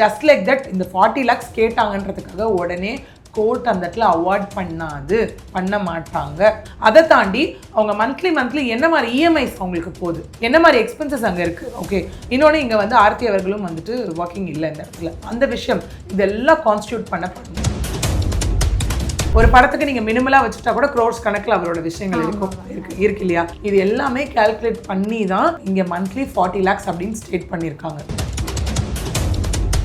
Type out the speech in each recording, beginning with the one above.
Just like that இந்த forty lakhs கேட்டாங்கன்றதுக்காக உடனே கோர்ட் அந்த இடத்துல அவார்ட் பண்ணாது பண்ண மாட்டாங்க. அதை தாண்டி அவங்க மந்த்லி மந்த்லி என்ன மாதிரி இஎம்ஐஸ் அவங்களுக்கு போகுது? என்ன மாதிரி எக்ஸ்பென்சஸ் அங்கே இருக்குது ஓகே இன்னொன்று இங்கே வந்து ஆர்த்தி அவர்களும் வந்துட்டு ஒர்க்கிங் இல்லை இந்த இடத்துல. அந்த விஷயம் இதெல்லாம் கான்ஸ்டியூட் பண்ணப்படும். ஒரு படத்துக்கு நீங்க மினிமலா வச்சுட்டா கூட க்ரோர்ஸ் கணக்குல அவரோட விஷயங்கள் இருக்கும் இருக்கு இருக்கு இல்லையா? இது எல்லாமே கால்குலேட் பண்ணி தான் இங்க மந்த்லி ஃபார்ட்டி லேக்ஸ் அப்படின்னு ஸ்டேட் பண்ணியிருக்காங்க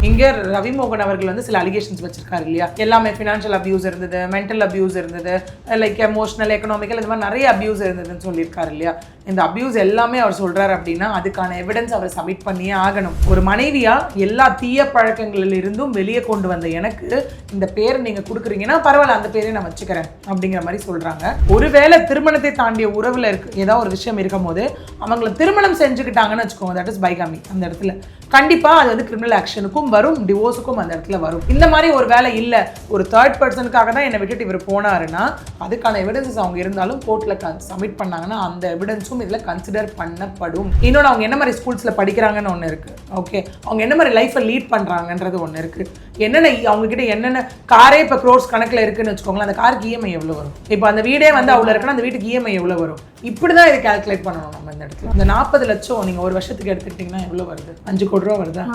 இங்க ரவி மோகன் அவர்கள் வந்து சில அலிகேஷன்ஸ் வச்சிருக்காரு இல்லையா? எல்லாமே ஃபினான்ஷியல் அபியூஸ் இருந்தது மென்டல் அபியூஸ் இருந்தது லைக் எமோஷனல் எக்கனாமிக்கல் இந்த மாதிரி நிறைய அபியூஸ் இருந்ததுன்னு சொல்லியிருக்காரு இல்லையா? இந்த அபியூஸ் எல்லாமே அவர் சொல்றாரு அப்படின்னா அதுக்கான எவிடன்ஸ் அவர் சப்மிட் பண்ணியே ஆகணும். ஒரு மனைவியா எல்லா தீய பழக்கங்களில் இருந்தும் வெளியே கொண்டு வந்த எனக்கு இந்த பேர் நீங்க கொடுக்குறீங்கன்னா பரவாயில்ல அந்த பேரை நான் வச்சுக்கிறேன் அப்படிங்கிற மாதிரி சொல்றாங்க. ஒருவேளை திருமணத்தை தாண்டிய உறவுல இருக்கு ஏதாவது ஒரு விஷயம் இருக்கும் போது அவங்கள திருமணம் செஞ்சுக்கிட்டாங்கன்னு வச்சுக்கோங்க. தட் இஸ் பைகாமி அந்த இடத்துல. கண்டிப்பாக அது வந்து கிரிமினல் ஆக்ஷனுக்கும் வரும் டிவோர்ஸுக்கும் அந்த இடத்துல வரும். இந்த மாதிரி ஒரு வேலை இல்லை ஒரு தேர்ட் பர்சனுக்காக தான் என்னை விட்டுட்டு இவர் போனாருன்னா அதுக்கான எவிடன்சஸ் அவங்க இருந்தாலும் கோர்ட்டில் சப்மிட் பண்ணாங்கன்னா அந்த எவிடன்ஸும் இதில் கன்சிடர் பண்ணப்படும். இன்னொன்று அவங்க என்ன மாதிரி ஸ்கூல்ஸில் படிக்கிறாங்கன்னு ஒன்று இருக்குது ஓகே அவங்க என்ன மாதிரி லைஃப்பை லீட் பண்ணுறாங்கன்றது ஒன்று இருக்குது என்னென்ன அவங்க கிட்ட என்னென்ன காரே இப்போ க்ரோர்ஸ் கணக்கில் இருக்குன்னு வச்சுக்கோங்களேன் அந்த காருக்கு இஎம்ஐ எவ்வளோ வரும்? இப்போ அந்த வீடே வந்து அவ்வளோ இருக்குன்னா அந்த வீட்டுக்கு இஎம்ஐ எவ்வளோ வரும்? இப்படி தான் இதை கால்குலேட் பண்ணணும் நம்ம இந்த இடத்துல. இந்த நாற்பது லட்சம் நீங்கள் ஒரு வருஷத்துக்கு எடுத்துக்கிட்டிங்கன்னா எவ்வளோ வருது? அஞ்சு கோடி ரூபா வருதா?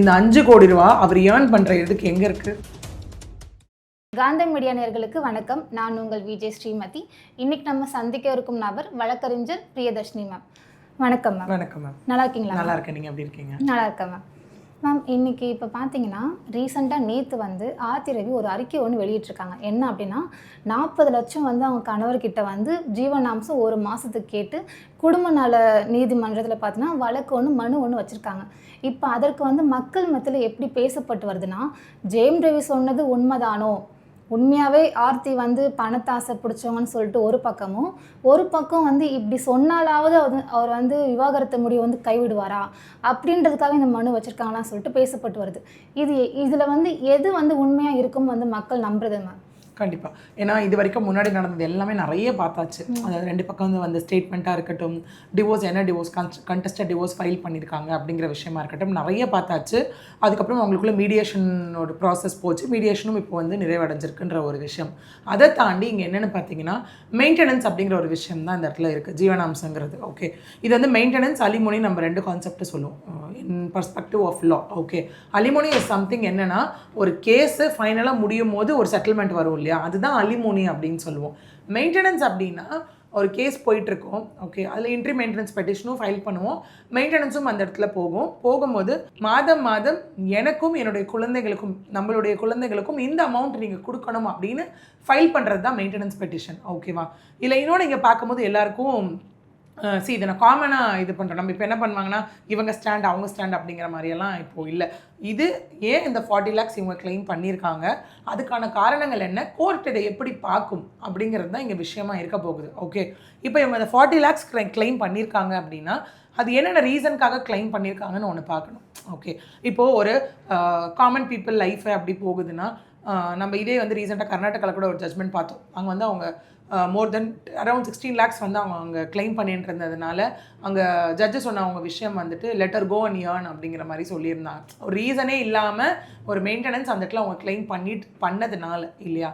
இந்த அஞ்சு கோடி ரூபா அவர் ஏர்ன் பண்ற இதுக்கு எங்க இருக்கு? காந்தம் மீடியா நேயர்களுக்கு வணக்கம். நான் உங்கள் விஜய் ஸ்ரீமதி. இன்னைக்கு நம்ம சந்திக்க இருக்கும் நபர் வழக்கறிஞர் பிரியதர்ஷினி மேம் வணக்கம் மேம் வணக்கம் மேம் நல்லா இருக்கீங்களா? நல்லா இருக்கேன். நீங்க எப்படி இருக்கீங்க? நல்லா இருக்கேன் மேம் மேம் இன்னைக்கு இப்போ பார்த்தீங்கன்னா ரீசெண்டாக நேற்று வந்து ஆர்த்தி ரவி ஒரு அறிக்கை ஒன்று வெளியிட்டிருக்காங்க. என்ன அப்படின்னா நாற்பது லட்சம் வந்து அவங்க கணவர்கிட்ட வந்து ஜீவனாம்சம் ஒரு மாதத்துக்கு கேட்டு குடும்ப நல நீதிமன்றத்தில் பார்த்தீங்கன்னா வழக்கு ஒன்று மனு ஒன்று வச்சுருக்காங்க. இப்போ அதற்கு வந்து மக்கள் மத்தியில் எப்படி பேசப்பட்டு வருதுன்னா ஜெயம் ரவி சொன்னது உண்மைதானோ உண்மையாகவே ஆர்த்தி வந்து பணத்தாசை பிடிச்சவங்கன்னு சொல்லிட்டு ஒரு பக்கமும் ஒரு பக்கம் வந்து இப்படி சொன்னாலாவது அவர் அவர் வந்து விவாகரத்து முடிவு வந்து கைவிடுவாரா? அப்படின்றதுக்காக இந்த மனு வச்சுருக்காங்களான்னு சொல்லிட்டு பேசப்பட்டு வருது. இது இதில் வந்து எது வந்து உண்மையாக இருக்கும் வந்து மக்கள் நம்புறது மேம்? கண்டிப்பா. ஏன்னா இது வரைக்கும் முன்னாடி நடந்தது எல்லாமே நிறைய பார்த்தாச்சு. அதாவது ரெண்டு பக்கம் வந்து வந்த ஸ்டேட்மெண்ட்டாக இருக்கட்டும் டிவோர்ஸ் என்ன டிவோர்ஸ் கண்டஸ்டட் டிவோர்ஸ் ஃபைல் பண்ணியிருக்காங்க அப்படிங்கிற விஷயமா இருக்கட்டும் நிறைய பார்த்தாச்சு. அதுக்கப்புறம் அவங்களுக்குள்ள மீடியேஷனோட ப்ராசஸ் போச்சு. மீடியேஷனும் இப்போ வந்து நிறைவடைஞ்சிருக்குன்ற ஒரு விஷயம். அதை தாண்டி இங்கே என்னென்னு பார்த்தீங்கன்னா மெயின்டெனன்ஸ் அப்படிங்கிற ஒரு விஷயம் தான் இந்த இடத்துல இருக்குது ஜீவனாம்சங்கிறது. ஓகே இது வந்து மெயின்டெனன்ஸ் அலிமோனி நம்ம ரெண்டு கான்செப்ட் சொல்லுவோம். In perspective of law okay alimony is something என்னன்னா ஒரு கேஸு ஃபைனலாக முடியும் போது ஒரு செட்டில்மெண்ட் வரும் இல்லையா? அதுதான் அலிமோனி அப்படின்னு சொல்லுவோம். மெயின்டெனன்ஸ் அப்படின்னா ஒரு கேஸ் போயிட்டுருக்கோம். ஓகே அதில் இன்ட்ரி மெயின்டெனன்ஸ் பெட்டிஷனும் ஃபைல் பண்ணுவோம். மெயின்டெனன்ஸும் அந்த இடத்துல போகும். போகும்போது மாதம் மாதம் எனக்கும் என்னுடைய குழந்தைகளுக்கும் நம்மளுடைய குழந்தைகளுக்கும் இந்த அமௌண்ட் நீங்கள் கொடுக்கணும் அப்படின்னு ஃபைல் பண்ணுறது தான் மெயின்டெனன்ஸ் பெட்டிஷன் ஓகேவா இல்லை இன்னொன்று நீங்கள் பார்க்கும்போது எல்லாருக்கும் சி இதை நான் காமனாக இது பண்ணுறோம் நம்ம இப்போ என்ன பண்ணுவாங்கன்னா இவங்க ஸ்டாண்ட் அவங்க ஸ்டாண்ட் அப்படிங்கிற மாதிரியெல்லாம் இப்போது இல்லை. இது ஏன் இந்த ஃபார்ட்டி லேக்ஸ் இவங்க க்ளைம் பண்ணியிருக்காங்க? அதுக்கான காரணங்கள் என்ன? கோர்ட் இதை எப்படி பார்க்கும்? அப்படிங்கிறது தான் இங்கே விஷயமா இருக்க போகுது. ஓகே இப்போ இவங்க இந்த ஃபார்ட்டி லேக்ஸ் க்ளைம் பண்ணியிருக்காங்க அப்படின்னா அது என்னென்ன ரீசனுக்காக க்ளைம் பண்ணியிருக்காங்கன்னு ஒன்று பார்க்கணும். ஓகே இப்போது ஒரு காமன் பீப்புள் லைஃபை அப்படி போகுதுன்னா நம்ம இதே வந்து ரீசெண்டாக கர்நாடகாவில் கூட ஒரு ஜட்மெண்ட் பார்த்தோம். அங்கே வந்து அவங்க more than around sixteen lakhs வந்து அவங்க அங்கே கிளைம் பண்ணிட்டு இருந்ததுனால அங்கே ஜட்ஜு சொன்ன அவங்க விஷயம் வந்துட்டு லெட்டர் கோ அண்ட் ஏர்ன் அப்படிங்கிற மாதிரி சொல்லியிருந்தாங்க. ஒரு ரீசனே இல்லாமல் ஒரு மெயின்டெனன்ஸ் அந்த இடத்துல அவங்க க்ளைம் பண்ணிட்டு பண்ணதுனால இல்லையா?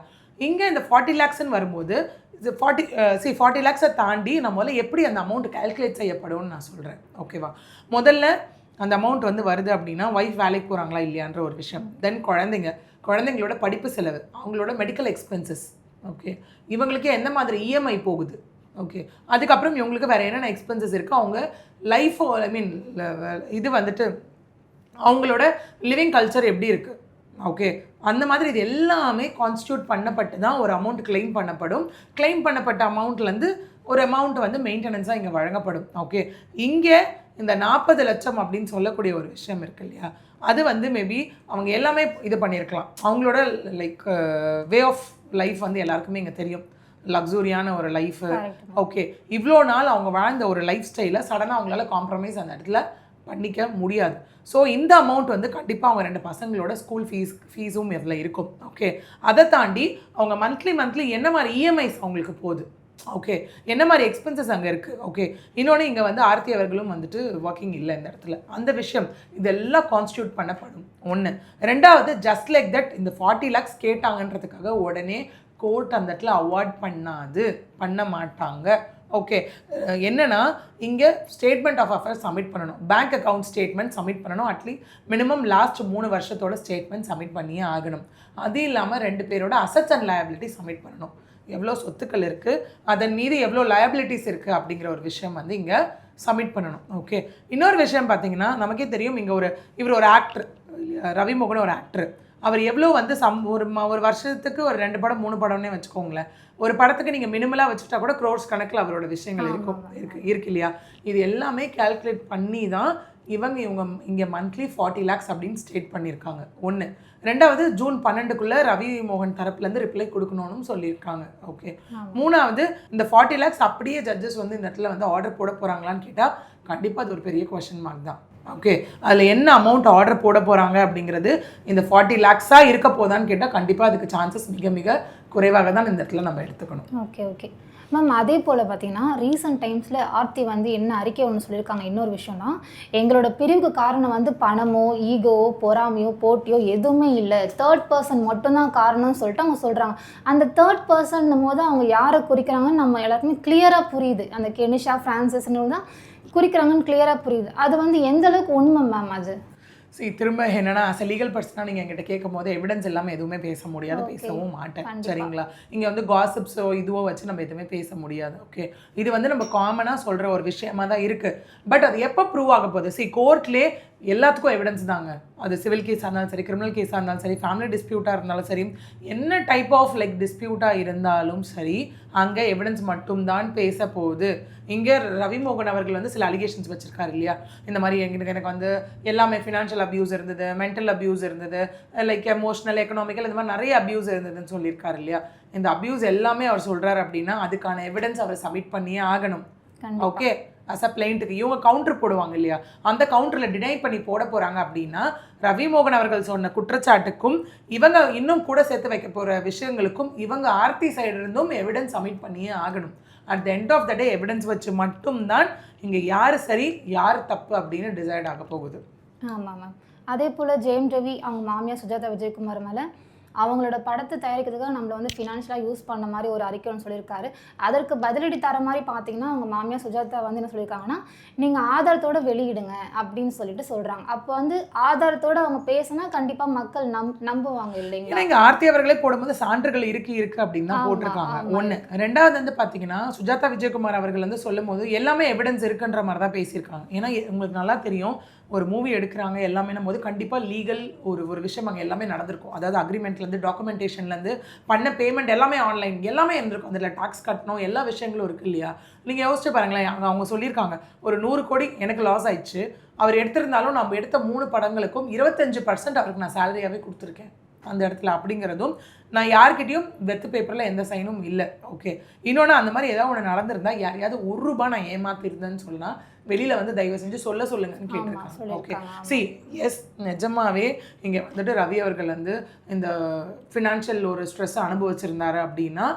இங்கே இந்த ஃபார்ட்டி லேக்ஸ்ன்னு வரும்போது இது ஃபார்ட்டி சி ஃபார்ட்டி லேக்ஸை தாண்டி நம்ம முதல்ல எப்படி அந்த அமௌண்ட் கால்குலேட் செய்யப்படும்னு நான் சொல்கிறேன் ஓகேவா முதல்ல அந்த அமௌண்ட் வந்து வருது அப்படின்னா ஒய்ஃப் வேலைக்கு போகிறாங்களா இல்லையான்ற ஒரு விஷயம். தென் குழந்தைங்க குழந்தைங்களோட படிப்பு செலவு அவங்களோட மெடிக்கல் எக்ஸ்பென்சஸ் ஓகே இவங்களுக்கு எந்த மாதிரி இஎம்ஐ போகுது? ஓகே அதுக்கப்புறம் இவங்களுக்கு வேறு என்னென்ன எக்ஸ்பென்சஸ் இருக்குது அவங்க லைஃப் ஐ மீன் இது வந்துட்டு அவங்களோட லிவிங் கல்ச்சர் எப்படி இருக்குது ஓகே அந்த மாதிரி இது எல்லாமே கான்ஸ்டியூட் பண்ணப்பட்டு தான் ஒரு அமௌண்ட் கிளைம் பண்ணப்படும். கிளைம் பண்ணப்பட்ட அமௌண்ட்லேருந்து ஒரு அமௌண்ட் வந்து மெயின்டெனன்ஸாக இங்கே வழங்கப்படும். ஓகே இங்கே இந்த நாற்பது லட்சம் அப்படின்னு சொல்லக்கூடிய ஒரு விஷயம் இருக்கு இல்லையா? அது வந்து மேபி அவங்க எல்லாமே இது பண்ணியிருக்கலாம். அவங்களோட லைக் வே ஆஃப் லைஃப் வந்து எல்லாருக்குமே இங்கே தெரியும். லக்ஸூரியான ஒரு லைஃபு. ஓகே இவ்வளோ நாள் அவங்க வாழ்ந்த ஒரு லைஃப் ஸ்டைலை சடனாக அவங்களால காம்ப்ரமைஸ் அந்த இடத்துல பண்ணிக்க முடியாது. ஸோ இந்த அமௌண்ட் வந்து கண்டிப்பாக அவங்க ரெண்டு பசங்களோட ஸ்கூல் ஃபீஸ் ஃபீஸும் இதில் இருக்கும். ஓகே அதை தாண்டி அவங்க மந்த்லி மந்த்லி என்ன மாதிரி இஎம்ஐஸ் அவங்களுக்கு போகுது? ஓகே என்ன மாதிரி எக்ஸ்பென்சஸ் அங்கே இருக்குது ஓகே இன்னொன்று இங்கே வந்து ஆர்த்தி அவர்களும் வந்துட்டு ஒர்க்கிங் இல்லை இந்த இடத்துல. அந்த விஷயம் இதெல்லாம் கான்ஸ்டியூட் பண்ணப்படும். ஒன்று ரெண்டாவது ஜஸ்ட் லைக் தட் இந்த ஃபார்ட்டி லேக்ஸ் கேட்டாங்கன்றதுக்காக உடனே கோர்ட் அந்த இடத்துல அவார்ட் பண்ணாது. பண்ண மாட்டாங்க. ஓகே என்னென்னா இங்கே ஸ்டேட்மெண்ட் ஆஃப் அஃபேர்ஸ் சப்மிட் பண்ணணும். பேங்க் அக்கவுண்ட் ஸ்டேட்மெண்ட் சப்மிட் பண்ணணும். அட்லீஸ்ட் மினிமம் லாஸ்ட் மூணு வருஷத்தோட ஸ்டேட்மெண்ட் சப்மிட் பண்ணியே ஆகணும். அது இல்லாமல் ரெண்டு பேரோட அசட்ஸ் அண்ட் லயபிலிட்டி சப்மிட் பண்ணணும். எவ்வளோ சொத்துக்கள் இருக்குது அதன் மீது எவ்வளோ லயபிலிட்டிஸ் இருக்குது அப்படிங்கிற ஒரு விஷயம் வந்து இங்கே சப்மிட் பண்ணணும். ஓகே இன்னொரு விஷயம் பார்த்தீங்கன்னா நமக்கே தெரியும் இங்கே ஒரு இவர் ஒரு ஆக்டர் ரவி மோகன் ஒரு ஆக்டர் அவர் எவ்வளோ வந்து சம் ஒரு ஒரு வருஷத்துக்கு ஒரு ரெண்டு படம் மூணு படம்னே வச்சுக்கோங்களேன். ஒரு படத்துக்கு நீங்கள் மினிமலாக வச்சுட்டா கூட க்ரோர்ஸ் கணக்கில் அவரோட விஷயங்கள் இருக்கும் இருக்கு இருக்கு இல்லையா? இது எல்லாமே கால்குலேட் பண்ணி தான் இவங்க இவங்க இங்கே மந்த்லி ஃபார்ட்டி லேக்ஸ் அப்படின்னு ஸ்டேட் பண்ணியிருக்காங்க ஒன்று ரெண்டாவது ஜூன் பன்னெண்டுக்குள்ளே ரவி மோகன் தரப்புலேருந்து ரிப்ளை கொடுக்கணும்னு சொல்லியிருக்காங்க. ஓகே மூணாவது இந்த ஃபார்ட்டி லேக்ஸ் அப்படியே ஜட்ஜஸ் வந்து இந்த இடத்துல வந்து ஆர்டர் போட போகிறாங்களான்னு கேட்டால் கண்டிப்பாக அது ஒரு பெரிய கொஷின் மார்க் தான். ஓகே அதில் என்ன அமௌண்ட் ஆர்டர் போட போகிறாங்க அப்படிங்கிறது இந்த ஃபார்ட்டி லேக்ஸாக இருக்க போதான்னு கேட்டால் கண்டிப்பாக அதுக்கு சான்சஸ் மிக மிக குறைவாக தான் இந்த இடத்துல நம்ம எடுத்துக்கணும். ஓகே ஓகே மேம் அதே போல் பார்த்தீங்கன்னா ரீசெண்ட் டைம்ஸில் ஆர்த்தி வந்து என்ன அறிக்கை ஒன்று சொல்லியிருக்காங்க இன்னொரு விஷயம்னா எங்களோட பிரிவுக்கு காரணம் வந்து பணமோ ஈகோவோ பொறாமையோ போட்டியோ எதுவுமே இல்லை. தேர்ட் பர்சன் மட்டும்தான் காரணம்னு சொல்லிட்டு அவங்க சொல்கிறாங்க அந்த தேர்ட் பர்சன் போது அவங்க யாரை குறிக்கிறாங்கன்னு நம்ம எல்லாருக்குமே கிளியராக புரியுது. அந்த கெனிஷா ஃப்ரான்சிஸ்னு தான் குறிக்கிறாங்கன்னு கிளியராக புரியுது. அது வந்து எந்த அளவுக்கு உண்மை மேம் அது? சரி திரும்ப என்னன்னா அஸ் லீகல் பர்சனாக நீங்கள் என்கிட்ட கேட்கும் போது எவிடன்ஸ் இல்லாமல் எதுவுமே பேச முடியாது. பேசவும் மாட்டேன். சரிங்களா? இங்கே வந்து காசிப்ஸோ இதுவோ வச்சு நம்ம எதுவுமே பேச முடியாது. ஓகே இது வந்து நம்ம காமனாக சொல்கிற ஒரு விஷயமா தான் இருக்குது பட் அது எப்போ ப்ரூவ் ஆக போகுது? சி கோர்ட்லே எல்லாத்துக்கும் எவிடன்ஸ் தாங்க. அது சிவில் கேஸாக இருந்தாலும் சரி கிரிமினல் கேஸாக இருந்தாலும் சரி ஃபேமிலி டிஸ்பியூட்டாக இருந்தாலும் சரி என்ன டைப் ஆஃப் லைக் டிஸ்பியூட்டாக இருந்தாலும் சரி அங்கே எவிடன்ஸ் மட்டும்தான் பேச போகுது இங்கே ரவி மோகன் அவர்கள் வந்து சில அலிகேஷன்ஸ் வச்சிருக்காரு இல்லையா? இந்த மாதிரி எங்களுக்கு எனக்கு வந்து எல்லாமே ஃபினான்ஷியல் அபியூஸ் இருந்தது மென்டல் அபியூஸ் இருந்தது லைக் எமோஷனல் எக்கனாமிக்கல் இந்த மாதிரி நிறைய அபியூஸ் இருந்ததுன்னு சொல்லியிருக்காரு இல்லையா? இந்த அபியூஸ் எல்லாமே அவர் சொல்றாரு அப்படின்னா அதுக்கான எவிடன்ஸ் அவர் சப்மிட் பண்ணியே ஆகணும். ஓகே அஸ் அ பிளைண்ட்டுக்கு இவங்க கவுண்டர் போடுவாங்க இல்லையா? அந்த கவுண்டரில் டினை பண்ணி போட போகிறாங்க அப்படின்னா ரவி மோகன் அவர்கள் சொன்ன குற்றச்சாட்டுக்கும் இவங்க இன்னும் கூட சேர்த்து வைக்க போகிற விஷயங்களுக்கும் இவங்க ஆர்த்தி சைடு இருந்தும் எவிடன்ஸ் சப்மிட் பண்ணியே ஆகணும். At the end of the day evidence வச்சு மட்டும்தான் இங்கே யார் சரி யார் தப்பு அப்படின்னு டிசைட் ஆக போகுது. ஆமாம் மேம் அதே போல் ஜெயம் ரவி அவங்க மாமியார் சுஜாதா விஜயகுமார் மேலே அவங்களோட படத்தை தயாரிக்கிறதுக்காக நம்மளை வந்து ஃபினான்ஷியலாக யூஸ் பண்ண மாதிரி ஒரு அறிக்கை ஒன்று சொல்லியிருக்காரு. அதற்கு பதிலடி தர மாதிரி பார்த்தீங்கன்னா அவங்க மாமியார் சுஜாதா வந்து என்ன சொல்லியிருக்காங்கன்னா நீங்கள் ஆதாரத்தோட வெளியிடுங்க அப்படின்னு சொல்லிட்டு சொல்கிறாங்க அப்போ வந்து ஆதாரத்தோட அவங்க பேசினா கண்டிப்பாக மக்கள் நம் நம்புவாங்க இல்லைங்களா? இங்க ஆர்த்தி அவர்களே போடும்போது சான்றுகள் இருக்கு இருக்கு அப்படின்னு தான் போட்டிருக்காங்க. ஒண்ணு. ரெண்டாவது வந்து பாத்தீங்கன்னா சுஜாதா விஜயகுமார் அவர்கள் வந்து சொல்லும் போது எல்லாமே எவிடன்ஸ் இருக்குன்ற மாதிரி தான் பேசியிருக்காங்க. ஏன்னா உங்களுக்கு நல்லா தெரியும் ஒரு மூவி எடுக்கிறாங்க எல்லாமே போது கண்டிப்பாக லீகல் ஒரு ஒரு விஷயம் அங்கே எல்லாமே நடந்திருக்கும். அதாவது அக்ரிமெண்ட்லேருந்து டாக்குமெண்டேஷன்லேருந்து பண்ண பேமெண்ட் எல்லாமே ஆன்லைன் எல்லாமே இருந்திருக்கும். அதில் டாக்ஸ் கட்டணும் எல்லா விஷயங்களும் இருக்குது இல்லையா? நீங்கள் யோசிச்சு பாருங்களேன் அங்கே அவங்க சொல்லியிருக்காங்க ஒரு நூறு கோடி எனக்கு லாஸ் ஆயிடுச்சு. அவர் எடுத்திருந்தாலும் நம்ம எடுத்த மூணு படங்களுக்கும் இருபத்தஞ்சு பர்சன்ட் அவருக்கு நான் சேலரியாகவே கொடுத்துருக்கேன். அந்த இடத்துல அப்படிங்கிறதும் நான் யார்கிட்டயும் வெத்து பேப்பரில் எந்த சைனும் இல்லை. ஓகே இன்னொன்று அந்த மாதிரி ஏதாவது ஒன்று நடந்திருந்தா யாரையாவது ஒரு ரூபாய் நான் ஏமாத்திருந்தேன்னு சொன்னா வெளியில வந்து தயவு செஞ்சு சொல்ல சொல்லுங்கன்னு கேட்டிருக்காங்க. ஓகே. சி எஸ் நிஜமாவே இங்கே வந்துட்டு ரவி அவர்கள் வந்து இந்த ஃபினான்ஷியல் ஒரு ஸ்ட்ரெஸ் அனுபவிச்சிருந்தாரு அப்படின்னா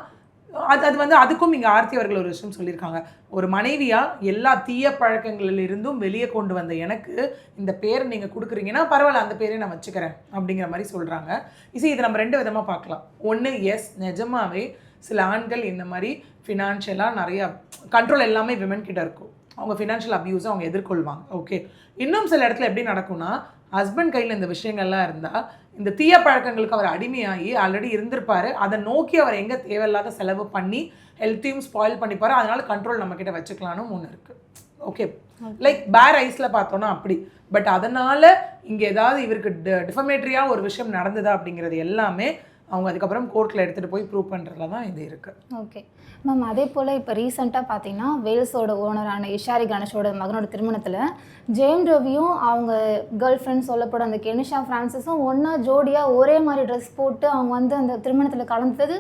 அது அது வந்து அதுக்கும் இங்கே ஆர்த்தி அவர்கள் ஒரு விஷயம் சொல்லியிருக்காங்க. ஒரு மனைவியாக எல்லா தீய பழக்கங்களில் இருந்தும் வெளியே கொண்டு வந்த எனக்கு இந்த பேரை நீங்கள் கொடுக்குறீங்கன்னா பரவாயில்ல அந்த பேரை நான் வச்சுக்கிறேன் அப்படிங்கிற மாதிரி சொல்கிறாங்க இசை இதை நம்ம ரெண்டு விதமாக பார்க்கலாம். ஒன்று எஸ் நிஜமாவே சில ஆண்கள் இந்த மாதிரி ஃபினான்ஷியலாக நிறைய கண்ட்ரோல் எல்லாமே விமன் கிட்ட இருக்கும். அவங்க ஃபினான்ஷியல் அப்யூஸை அவங்க எதிர்கொள்வாங்க. ஓகே இன்னும் சில இடத்துல எப்படி நடக்கும்னா ஹஸ்பண்ட் கையில் இந்த விஷயங்கள்லாம் இருந்தால் இந்த தீய பழக்கங்களுக்கு அவர் அடிமையாகி ஆல்ரெடி இருந்திருப்பாரு. அதை நோக்கி அவர் எங்கே தேவையில்லாத செலவு பண்ணி ஹெல்த்தையும் ஸ்பாயில் பண்ணிப்பாரு. அதனால கண்ட்ரோல் நம்மக்கிட்ட வச்சுக்கலான்னு ஒன்று இருக்குது ஓகே லைக் பேர் ஐஸில் பார்த்தோன்னா அப்படி. பட் அதனால் இங்கே ஏதாவது இவருக்கு டிஃபமேட்ரியாக ஒரு விஷயம் நடந்ததா அப்படிங்கிறது எல்லாமே அவங்க அதுக்கப்புறம் கோர்ட்டில் எடுத்துகிட்டு போய் ப்ரூவ் பண்ணுறதுல தான் இது இருக்குது ஓகே மேம் அதே போல் இப்போ ரீசெண்டாக பார்த்தீங்கன்னா வேல்ஸோட ஓனரான இஷாரி கணேஷோட மகனோட திருமணத்தில் ஜெயம் ரவியும் அவங்க கேர்ள் ஃப்ரெண்ட் சொல்லப்படும் அந்த கெனிஷா ஃப்ரான்சிஸும் ஒன்றா ஜோடியாக ஒரே மாதிரி ட்ரெஸ் போட்டு அவங்க வந்து அந்த திருமணத்தில் கலந்தது.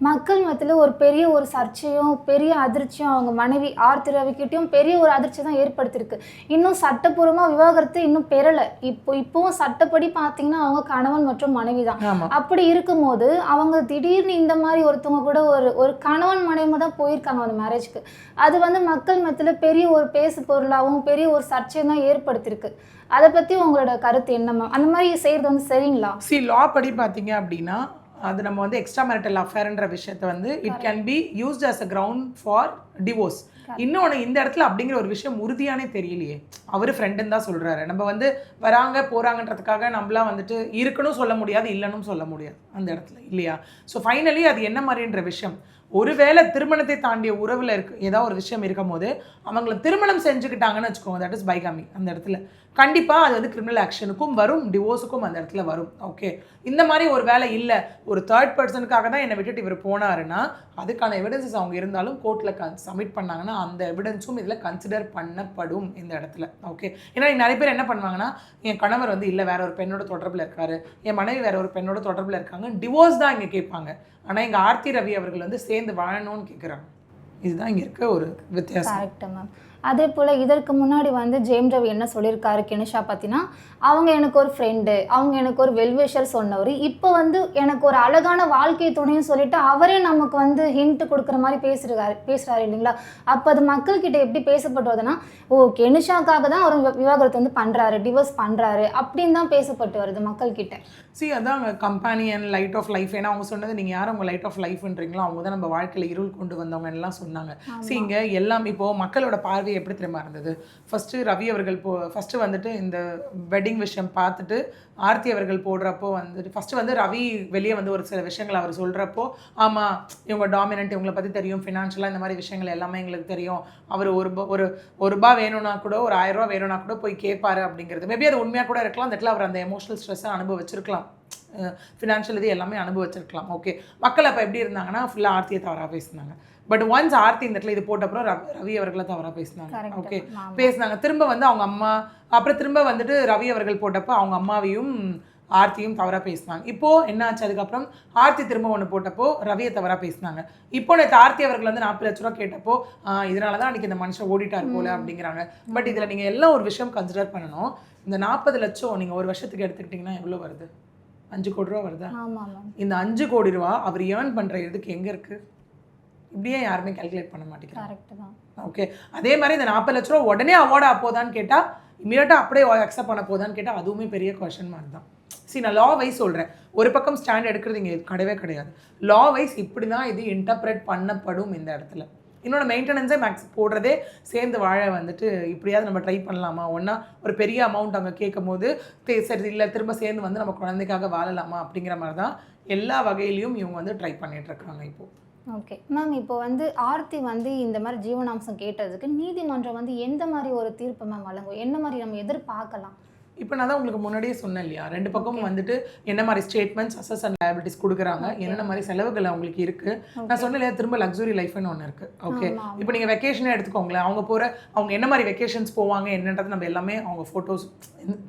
மக்கள் மத்தியில் ஒரு பெரிய ஒரு சர்ச்சையும் பெரிய அதிர்ச்சியும் அவங்க மனைவி ஆர்த்தி ரவிக்கிட்டையும் பெரிய ஒரு அதிர்ச்சி தான் ஏற்படுத்தியிருக்கு. இன்னும் சட்டப்பூர்வமாக விவாகரத்து இன்னும் பெறலை. இப்போ இப்போவும் சட்டப்படி பார்த்தீங்கன்னா அவங்க கணவன் மற்றும் மனைவி தான். அப்படி இருக்கும்போது அவங்க திடீர்னு இந்த மாதிரி ஒருத்தவங்க கூட ஒரு ஒரு கணவன் மனைவி தான் போயிருக்காங்க அந்த மேரேஜ்க்கு அது வந்து மக்கள் மத்தியில் பெரிய ஒரு பேசு பொருளாகவும் பெரிய ஒரு சர்ச்சையும் தான் ஏற்படுத்தியிருக்கு. அதை பற்றி உங்களோட கருத்து என்ன மேம் அந்த மாதிரி செய்கிறது வந்து சரிங்களா? சி லா படி பார்த்தீங்க அப்படின்னா அது நம்ம வந்து எக்ஸ்ட்ரா மேரிட்டல் அஃபேர்ன்ற விஷயத்தை வந்து it can be used as a ground for divorce இன்னொன்று இந்த இடத்துல அப்படிங்கிற ஒரு விஷயம் உறுதியானே தெரியலையே. அவர் ஃப்ரெண்டுன்னு தான் சொல்கிறாரு நம்ம வந்து வராங்க போகிறாங்கன்றதுக்காக நம்மளாம் வந்துட்டு இருக்கணும் சொல்ல முடியாது இல்லைன்னு சொல்ல முடியாது அந்த இடத்துல இல்லையா? ஸோ ஃபைனலி அது என்ன மாதிரின்ற விஷயம்? ஒருவேளை திருமணத்தை தாண்டிய உறவில் இருக்கு ஏதாவது ஒரு விஷயம் இருக்கும் போது அவங்கள திருமணம் செஞ்சுக்கிட்டாங்கன்னு வச்சுக்கோங்க தட் இஸ் பைகாமி அந்த இடத்துல. கண்டிப்பாக அது வந்து கிரிமினல் ஆக்ஷனுக்கும் வரும் டிவோர்ஸுக்கும் அந்த இடத்துல வரும். ஓகே இந்த மாதிரி ஒரு வேலை இல்லை. ஒரு தேர்ட் பர்சனுக்காக தான் என்னை விட்டுட்டு இவர் போனாருன்னா அதுக்கான எவிடன்சஸ் அவங்க இருந்தாலும் கோர்ட்டில் கன் சப்மிட் பண்ணாங்கன்னா அந்த எவிடன்ஸும் இதில் கன்சிடர் பண்ணப்படும் இந்த இடத்துல. ஓகே ஏன்னா நிறைய பேர் என்ன பண்ணுவாங்கன்னா என் கணவர் வந்து இல்லை வேற ஒரு பெண்ணோட தொடர்பில் இருக்காரு. என் மனைவி வேற ஒரு பெண்ணோட தொடர்பில் இருக்காங்க. டிவோர்ஸ் தான் இங்கே கேட்பாங்க. ஆனால் எங்கள் ஆர்த்தி ரவி அவர்கள் வந்து சேர்ந்து வாழணும்னு கேட்குறாங்க இதுதான் இங்கே இருக்க ஒரு வித்தியாசம். மேம் அதே போல் இதற்கு முன்னாடி வந்து ஜெயம் ரவி என்ன சொல்லியிருக்காரு கெனிஷா பார்த்தீங்கன்னா அவங்க எனக்கு ஒரு ஃப்ரெண்டு அவங்க எனக்கு ஒரு வெல்விஷர் சொன்னவர். இப்போ வந்து எனக்கு ஒரு அழகான வாழ்க்கை துணையும் சொல்லிட்டு அவரே நமக்கு வந்து ஹிண்ட் கொடுக்குற மாதிரி பேசுகிறாரு பேசுகிறாரு இல்லைங்களா? அப்போ அது மக்கள்கிட்ட எப்படி பேசப்பட்டு வருதுன்னா ஓ கெனிஷாக்காக தான் அவர் விவ- விவாகரத்து வந்து பண்ணுறாரு டிவோர்ஸ் பண்ணுறாரு அப்படின்னு தான் பேசப்பட்டு வருது மக்கள்கிட்ட. சி அதான் கம்பானியன் லைட் ஆஃப் லைஃப் ஏன்னா அவங்க சொன்னது நீங்கள் யார் அவங்க லைட் ஆஃப் லைஃப்ன்றீங்களோ அவங்க தான் நம்ம வாழ்க்கையில் இருள் கொண்டு வந்தவங்க எல்லாம் சொன்னாங்க. சி இங்கே எல்லாம் இப்போது மக்களோட பார்வை எப்படி தெரியுமா இருந்தது? ஃபஸ்ட்டு ரவி அவர்கள் போ ஃபஸ்ட்டு வந்துட்டு இந்த வெட்டிங் விஷயம் பார்த்துட்டு ஆர்த்தி அவர்கள் போடுறப்போ வந்துட்டு ஃபஸ்ட்டு வந்து ரவி வெளியே வந்து ஒரு சில விஷயங்கள் அவர் சொல்கிறப்போ ஆமாம் இவங்க டாமினன்ட் இவங்களை பற்றி தெரியும் ஃபினான்ஷியலாக இந்த மாதிரி விஷயங்கள் எல்லாமே எங்களுக்கு தெரியும். அவர் ஒரு ஒரு ஒரு ரூபா வேணும்னா கூட ஒரு ஆயிரம் ரூபா வேணும்னா கூட போய் கேட்பாரு அப்படிங்கிறது. மேபி அது உண்மையாக கூட இருக்கலாம் அந்த இடத்துல அவர் அந்த எமோஷனல் ஸ்ட்ரெஸ்ஸை அனுபவிச்சிருக்கலாம். ஃபினான்ஷியல் இது எல்லாமே அனுபவிச்சிருக்கலாம். ஓகே மக்கள் அப்போ எப்படி இருந்தாங்கன்னா ஃபுல்லாக ஆர்த்தியை தவறாக பேசினாங்க. பட் ஒன்ஸ் ஆர்த்தி இந்த இடத்துல இது போட்ட அப்புறம் ரவி அவர்களை தவறாக பேசினாங்க. ஓகே. பேசினாங்க. திரும்ப வந்து அவங்க அம்மா அப்புறம் திரும்ப வந்துட்டு ரவி அவர்கள் போட்டப்போ அவங்க அம்மாவையும் ஆர்த்தியும் தவறாக பேசினாங்க. இப்போ என்ன ஆச்சு? அதுக்கப்புறம் ஆர்த்தி திரும்ப ஒன்று போட்டப்போ ரவியை தவறாக பேசினாங்க. இப்போ நேற்று ஆர்த்தி அவர்கள் வந்து நாற்பது லட்ச ரூபா கேட்டப்போ இதனால தான் அன்றைக்கி இந்த மனுஷன் ஓடிட்டார் போல அப்படிங்கிறாங்க. பட் இதில் நீங்கள் எல்லாம் ஒரு விஷயம் கன்சிடர் பண்ணணும். இந்த நாற்பது லட்சம் நீங்கள் ஒரு வருஷத்துக்கு எடுத்துக்கிட்டிங்கன்னா எவ்வளோ வருது? அஞ்சு கோடி ரூபா வருதா? இந்த அஞ்சு கோடி ரூபா அவர் ஏர்ன் பண்ணுற இதுக்கு எங்கே இருக்குது இப்படியே யாருமே கால்குலேட் பண்ண மாட்டேங்கிறாங்க. ஓகே அதே மாதிரி இந்த நாற்பது லட்ச ரூபா உடனே அவார்ட் போதான்னு கேட்டால் இமீடியட்டாக அப்படியே அக்செப்ட் பண்ண போதான்னு கேட்டால் அதுவுமே பெரிய கொஷன் மார்க் தான். சரி நான் லா வைஸ் சொல்கிறேன் ஒரு பக்கம் ஸ்டாண்ட் எடுக்கிறது இங்கே கிடையவே கிடையாது. லா வைஸ் இப்படி தான் இது இன்டர்பிரேட் பண்ணப்படும் இந்த இடத்துல. இன்னொன்று மெயின்டெனன்ஸே மேக்ஸ் போடுறதே சேர்ந்து வாழ வந்துட்டு இப்படியாவது நம்ம ட்ரை பண்ணலாமா? ஒன்றா ஒரு பெரிய அமௌண்ட் அங்கே கேட்கும் போது சரி இல்லை திரும்ப சேர்ந்து வந்து நம்ம குழந்தைக்காக வாழலாமா? அப்படிங்கிற மாதிரி தான் எல்லா வகையிலையும் இவங்க வந்து ட்ரை பண்ணிட்டு இருக்காங்க இப்போ. ஓகே. மேம் இப்போ வந்து ஆர்த்தி வந்து இந்த மாதிரி ஜீவனாம்சம் கேட்டதுக்கு நீதிமன்றம் வந்து எந்த மாதிரி ஒரு தீர்ப்பு மேம் வழங்கும்? என்ன மாதிரி நம்ம எதிர்பார்க்கலாம்? இப்போ நான் தான் உங்களுக்கு முன்னாடியே சொன்னேன் இல்லையா? ரெண்டு பக்கமும் வந்துட்டு என்ன மாதிரி ஸ்டேட்மெண்ட்ஸ் அசஸ் அண்ட் liabilities கொடுக்குறாங்க என்னென்ன மாதிரி செலவுகள் அவங்களுக்கு இருக்கு? நான் சொன்னேன் இல்லையா திரும்ப லக்ஸுரி லைஃப்னு ஒன்று இருக்கு. ஓகே. இப்போ நீங்கள் வெக்கேஷனே எடுத்துக்கோங்களேன் அவங்க போகிற அவங்க என்ன மாதிரி வெக்கேஷன்ஸ் போவாங்க என்னன்றது நம்ம எல்லாமே அவங்க ஃபோட்டோஸ்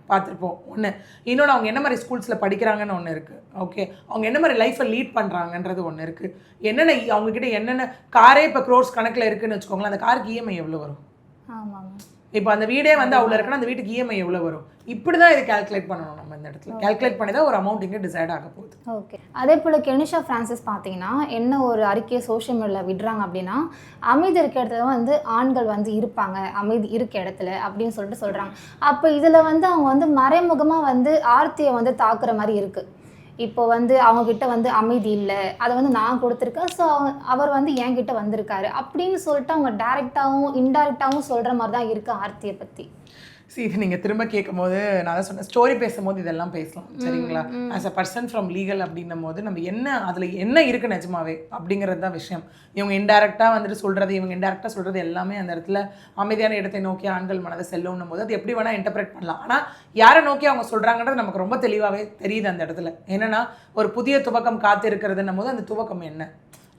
பார்த்துருப்போம். ஒன்று இன்னொன்று அவங்க என்ன மாதிரி ஸ்கூல்ஸில் படிக்கிறாங்கன்னு ஒன்று இருக்குது ஓகே அவங்க என்ன மாதிரி லைஃப்பை லீட் பண்ணுறாங்கன்றது ஒன்று இருக்குது என்னென்ன அவங்கக்கிட்ட என்னென்ன காரே இப்போ க்ரோர்ஸ் கணக்கில் இருக்குன்னு வச்சுக்கோங்களேன் அந்த காருக்கு இஎம்ஐ எவ்வளோ வரும்? ஆமாம் மேம் இப்போ அந்த வீடே வந்து அவ்வளோ இருக்குன்னா அந்த வீட்டுக்கு இஎம்ஐ எவ்வளோ வரும்? இப்படி தான் இது கால்குலேட் பண்ணணும் நம்ம இந்த இடத்துல. கால்குலேட் பண்ணி தான் ஒரு அமௌண்ட் இங்கே டிசைட் ஆக போகுது. ஓகே அதே போல் கெனிஷா ஃப்ரான்சிஸ் பார்த்தீங்கன்னா என்ன ஒரு அறிக்கையை சோஷியல் மீடியாவில் விடுறாங்க அப்படின்னா அமைதி இருக்க இடத்துல வந்து ஆண்கள் வந்து இருப்பாங்க. அமைதி இருக்க இடத்துல அப்படின்னு சொல்லிட்டு சொல்கிறாங்க அப்போ இதில் வந்து அவங்க வந்து மறைமுகமாக வந்து ஆர்த்தியை வந்து தாக்குற மாதிரி இருக்குது இப்போ வந்து அவங்கக்கிட்ட வந்து அமைதி இல்லை. அதை வந்து நான் கொடுத்துருக்கேன். ஸோ அவர் வந்து என்கிட்ட வந்திருக்காரு. அப்படின்னு சொல்லிட்டு அவங்க டேரெக்டாகவும் இன்டைரக்டாகவும் சொல்கிற மாதிரி தான் இருக்குது ஆர்த்தியை பற்றி சரி இது நீங்கள் திரும்ப கேட்கும் போது நான் தான் சொன்னேன் ஸ்டோரி பேசும்போது இதெல்லாம் பேசலாம் சரிங்களா? As a person from legal அப்படின்னும் போது நம்ம என்ன அதில் என்ன இருக்கு நிஜமாவே அப்படிங்கிறது தான் விஷயம். இவங்க இன்டெரக்டாக வந்துட்டு சொல்கிறது இவங்க இன்டெரக்டாக சொல்கிறது எல்லாமே அந்த இடத்துல அமைதியான இடத்தை நோக்கி ஆண்கள் மனதை செல்லும்னும் போது அது எப்படி வேணால் இன்டர்பிரேட் பண்ணலாம். ஆனால் யாரை நோக்கி அவங்க சொல்கிறாங்கன்றது நமக்கு ரொம்ப தெளிவாகவே தெரியுது அந்த இடத்துல. என்னன்னா ஒரு புதிய துவக்கம் காத்து இருக்கிறதுன்னும் போது அந்த துவக்கம் என்ன?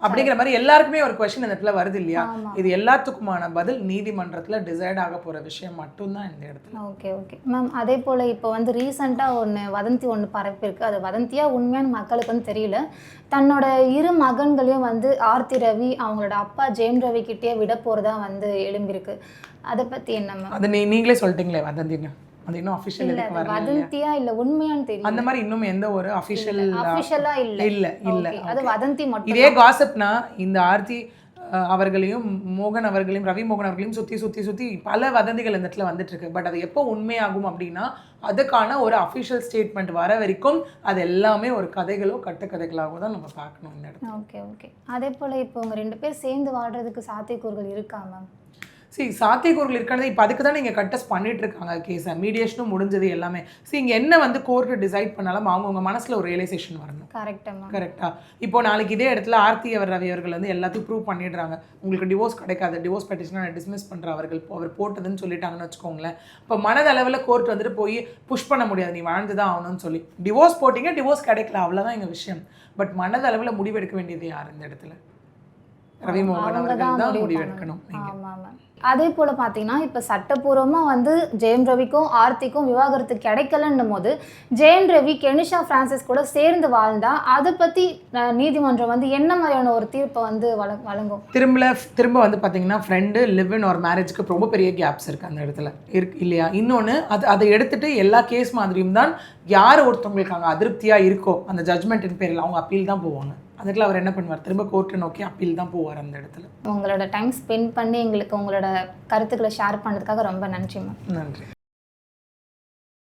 அப்படிங்கிற மாதிரி எல்லாருக்குமே ஒரு கொஸ்டின் இந்த இடத்துல வருது இல்லையா. இது எல்லாத்துக்குமான பதில் நீதிமன்றத்துல டிசைட் ஆக போற விஷயம் மட்டும்தான் இந்த இடத்துல. ஓகே ஓகே மேம் அதே போல் இப்போ வந்து ரீசெண்டாக ஒன்று வதந்தி ஒன்று பரப்பியிருக்கு. அது வதந்தியாக உண்மையான மக்களுக்கு வந்து தெரியல. தன்னோட இரு மகன்களையும் வந்து ஆர்த்தி ரவி அவங்களோட அப்பா ஜெயம் ரவி கிட்டே விட போகிறதா வந்து எழும்பியிருக்கு. அதை பற்றி என்ன மேம் அது நீ நீங்களே சொல்லிட்டீங்களே வதந்தின்னு. அது இன்னும் அஃபிஷியல் இதுக்கு வரல? வதந்தியா இல்லை உண்மையான்னு தெரியல. அந்த மாதிரி இன்னும் எந்த ஒரு அஃபிஷியல் அஃபிஷியலாக இல்லை. இல்ல இல்ல அது வதந்தி மட்டும் இதே காசப்னா இந்த ஆர்த்தி அவர்களையும் மோகன் அவர்களையும் ரவி மோகன் அவர்களையும் சுத்தி சுத்தி சுத்தி பல வதந்திகள் இந்த இடத்துல வந்துட்டு இருக்கு. பட் அது எப்போ உண்மையாகும் அப்படின்னா அதுக்கான ஒரு அஃபிஷியல் ஸ்டேட்மெண்ட் வர வரைக்கும் அது எல்லாமே ஒரு கதைகளோ கட்டுக்கதைகளாகவோ தான் நம்ம பார்க்கணும் இந்த இடத்துல. ஓகே ஓகே அதே போல் இப்போ உங்க ரெண்டு பேர் சேர்ந்து வாழ்றதுக்கு சாத்தியக்கூறுகள் இருக்கா மேம் சரி சாத்தியக்கூறுகள் இருக்கிறது இப்போ அதுக்கு தான் நீங்கள் கட்டஸ்ட் பண்ணிட்டு இருக்காங்க கேஸை மீடியேஷனும் முடிஞ்சது எல்லாமே. சரி இங்கே என்ன வந்து கோர்ட்டு டிசைட் பண்ணாலும் அவங்கவுங்க மனசில் ஒரு ரியலைசேஷன் வரணும். கரெக்டாக மேம் கரெக்டா இப்போ நாளைக்கு இதே இடத்துல ஆர்த்தி அவர் ரவி அவர்கள் வந்து எல்லாத்தையும் ப்ரூவ் பண்ணிடுறாங்க. உங்களுக்கு டிவோர்ஸ் கிடைக்காது. டிவோர்ஸ் பெட்டிஷனை நான் டிஸ்மிஸ் பண்ணுற அவர்கள். அவர் போட்டதுன்னு சொல்லிட்டாங்கன்னு வச்சுக்கோங்களேன். இப்போ மனதளவில் கோர்ட் வந்துட்டு போய் புஷ் பண்ண முடியாது. நீ வாழ்ந்து தான் ஆகணும்னு சொல்லி. டிவோர்ஸ் போட்டிங்க டிவோர்ஸ் கிடைக்கல. அவ்வளோதான் எங்கள் விஷயம். பட் மனதளவில் முடிவெடுக்க வேண்டியது யார் இந்த இடத்துல? ரவி மோகன் அவர்கள் தான் தான் முடிவு முடிவெடுக்கணும் நீங்க. ஆமாம் மேம் அதே போல் பார்த்தீங்கன்னா இப்போ சட்டப்பூர்வமாக வந்து ஜெயம் ரவிக்கும் ஆர்த்திக்கும் விவாகரத்து கிடைக்கலன்னும் போது ஜெயம் ரவி கெனிஷா ஃப்ரான்சிஸ் கூட சேர்ந்து வாழ்ந்தா அதை பற்றி நீதிமன்றம் வந்து என்ன மாதிரியான ஒரு தீர்ப்பை வந்து வழ வழங்கும்? திரும்ப திரும்ப வந்து பார்த்தீங்கன்னா ஃப்ரெண்டு லிவ் இன் ஒரு மேரேஜ்க்கு ரொம்ப பெரிய கேப்ஸ் இருக்குது அந்த இடத்துல. இருக்கு இல்லையா? இன்னொன்று அது அதை எடுத்துகிட்டு எல்லா கேஸ் மாதிரியும் தான் யார் ஒருத்தவங்களுக்கு அங்கே அதிருப்தியாக இருக்கோ அந்த ஜட்மெண்ட்டின் பேரில் அவங்க அப்பீல் தான் போவாங்க. அதுக்குள்ள அவர் என்ன பண்ணுவார்? திரும்ப கோர்ட்டை நோக்கி அப்பீல் தான் போவார் அந்த இடத்துல. உங்களோட டைம் ஸ்பெண்ட் பண்ணி எங்களுக்கு உங்களோட கருத்துக்களை ஷேர் பண்ணுறதுக்காக ரொம்ப நன்றி மேம் நன்றி.